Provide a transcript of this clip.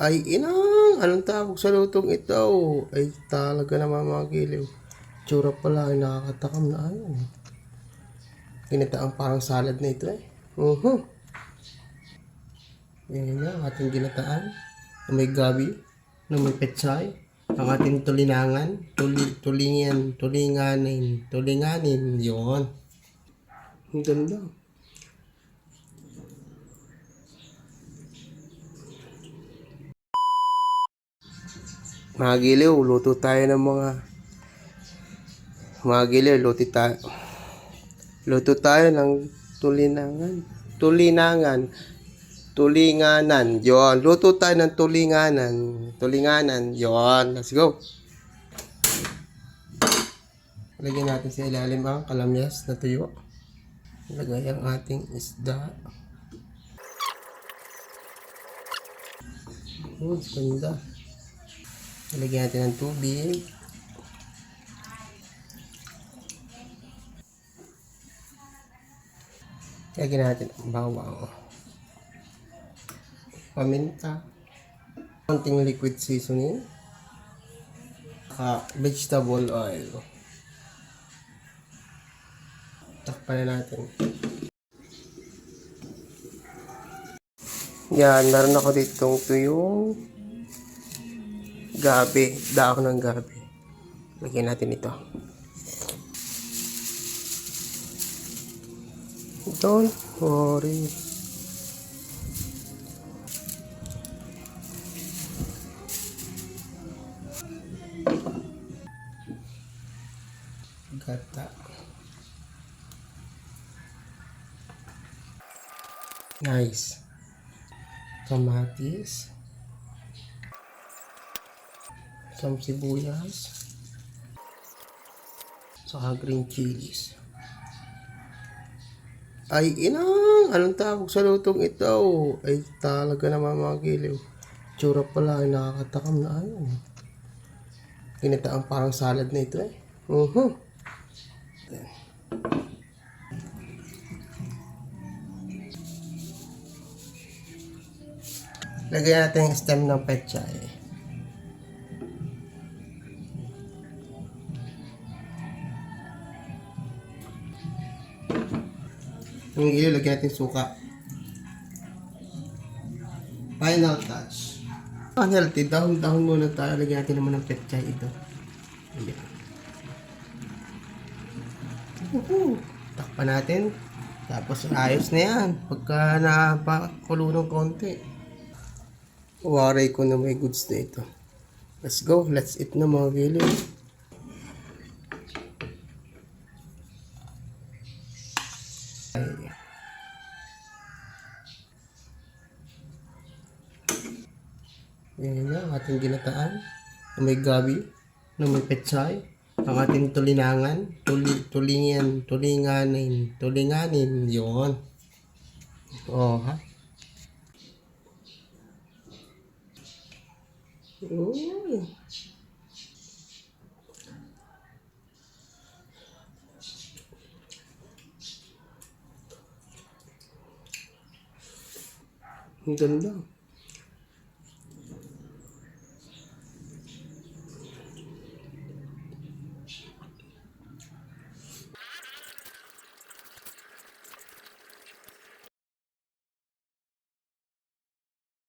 Ay, inang! Anong tawag sa lutong ito? Ay, talaga naman mga giliw. Tsura pala ay nakakatakam na ayun. Ginataang parang salad na ito eh. Uh-huh. Yan na, ang ating ginataan. Na may gabi, na may pechay. Ang ating tulinangan, tuli, tulingan, tulinganin, tulinganin, yon. Ang ganda. Mga giliw, luto tayo ng mga mga giliw, luto tayo. Luto tayo ng tulinangan. Tulinangan. Tulinganan. Yon. Luto tayo ng tulinganan. Tulinganan. Yon. Let's go. Lagyan natin sa ilalim ang kalamyas na tuyo. Lagay ang ating isda. Oh, ganda. Lagyan natin ng tubig. Lagyan natin ang bawang. Paminta. Konting liquid seasoning. Saka vegetable oil. Takpan na natin. Yan, meron ako ditong tuyong gabi. Daak ng gabi. Lagyan natin ito. Don't worry. Gata. Nice. Kamatis. Some sibuyas. Saka green chilies. Ay, inang! Anong tawag sa lutong ito? Ay, talaga naman mga giliw. Tsura pala ay nakakatakam na ayun. Ginataang parang salad na ito eh. Uh-huh. Lagyan natin yung stem ng pechay. Yung ilo, lagyan natin suka. Final touch. Unhealthy, dahon-dahon muna tayo. Lagyan natin naman ng pechay ito. Ayan. Uhu. Takpan natin. Tapos ayos na yan. Pagka napakulo ng konti. Waray ko na may goods na ito. Let's go. Let's eat na mga gili. Ay. Yan na, ating ginataan. Na may gabi. Na may pechay. Ang ating tulinangan. Tuli, tulingan, tulinganin, tulinganin. Yon. Oh, ha? Uy. Ang ganda.